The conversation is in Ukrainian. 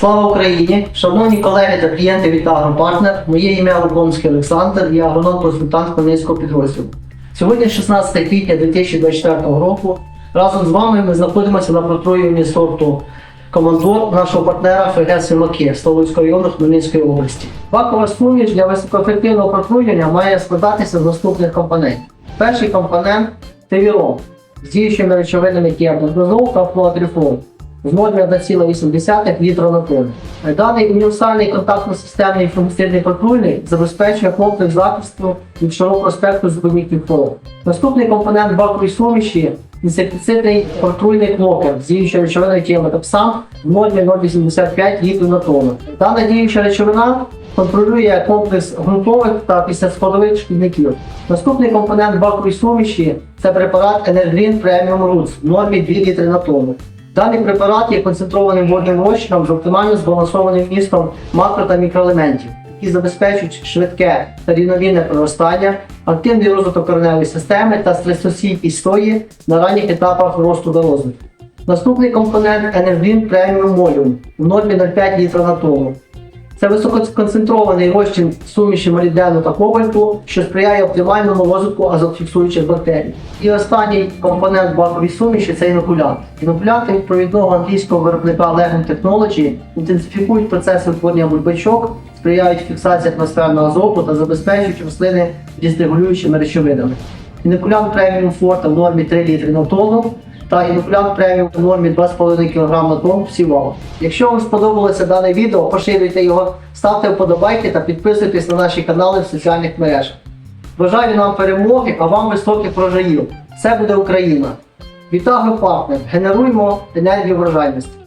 Слава Україні! Шановні колеги та клієнти від Агропартнер, моє ім'я Лукомський Олександр, я агроном-консультант Хмельницького підрозділу. Сьогодні 16 квітня 2024 року. Разом з вами ми знаходимося на протруюванні сорту командор нашого партнера ФГ Симаки Столицького району Хмельницької області. Бакова суміш для високоефективного протруювання має складатися з наступних компонентів. Перший компонент тевірон з діючими речовинами кіабендазол та флуатрифол з 0,1,8 літра на тонну. Даний універсальний контактно-системний фунгіцидний патрульний забезпечує комплекс захисту від широкого спектру збивників хвороб. Наступний компонент бакової суміші інсектицидний патрульний клокер з діючою речовиною тіаметапсам в 0,085 літрів на тонну. Дана діюча речовина контролює комплекс ґрунтових та післяскладових шкідників. Наступний компонент бакової суміші це препарат Energreen Premium Roots в нормі 2 літри на тонну. Даний препарат є концентрованим водним розчином з оптимально збалансованим містом макро та мікроелементів, які забезпечують швидке та рівновільне проростання, активний розвиток кореневої системи та стресостійкість сої на ранніх етапах росту та розвитку. Наступний компонент Energreen Premium Molium в нормі 0,5 літра на тонну. Це висококонцентрований розчин суміші молібдену та кобальту, що сприяє оптимальному розвитку азотфіксуючих бактерій. І останній компонент бакової суміші це інокулянт. Інокулянти від провідного англійського виробника Legend Technology інтенсифікують процеси утворення бульбачок, сприяють фіксації атмосферного азоту та забезпечують рослини різрегулюючими речовинами. Інокулянт преміум форта в нормі 3 літри на тонну та інокулянт преміум в нормі 2,5 кг на тонну всівало. Якщо вам сподобалося дане відео, поширюйте його, ставте вподобайки та підписуйтесь на наші канали в соціальних мережах. Бажаю нам перемоги, а вам високих врожаїв. Це буде Україна. Вітаю, партнер! Генеруємо енергію врожайності.